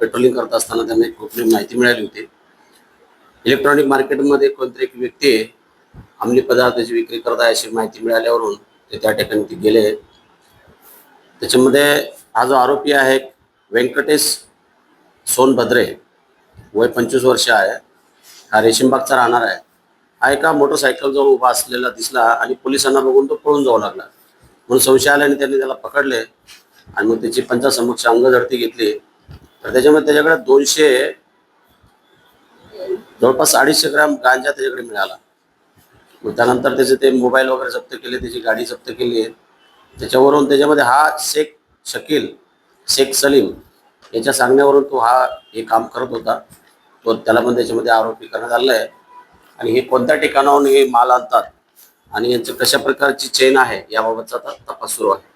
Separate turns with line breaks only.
Patrolling करत असताना त्यांना एक कुठली माहिती मिळाली होती. इलेक्ट्रॉनिक मार्केटमध्ये कोणतरी एक व्यक्ती अंमली पदार्थाची विक्री करत आहे अशी माहिती मिळाल्यावरून ते त्या ठिकाणी ते गेले. त्याच्यामध्ये हा जो आरोपी आहे व्यंकटेश सोनभद्रे वय पंचवीस वर्ष आहे. हा रेशीमबागचा राहणार आहे. हा एका मोटरसायकलजवळ उभा असलेला दिसला आणि पोलिसांना बघून तो पळून जाऊ लागला. म्हणून संशय आल्याने त्यांनी त्याला पकडले आणि मग त्याची पंचासमक्ष अंगझडती घेतली. तर त्याच्यामध्ये त्याच्याकडे दोनशे जवळपास अडीचशे ग्राम गांजा त्याच्याकडे मिळाला. मग त्यानंतर त्याचे ते मोबाईल वगैरे जप्त केले त्याची गाडी जप्त केली. त्याच्यावरून त्याच्यामध्ये हा शेख शकील शेख सलीम याच्या सांगण्यावरून तो हा हे काम करत होता. तो त्याला पण त्याच्यामध्ये आरोपी करण्यात आलेला आहे. आणि हे कोणत्या ठिकाणाहून हे माल आणतात आणि यांचं कशा प्रकारची चेन आहे याबाबतचा आता तपास सुरू आहे.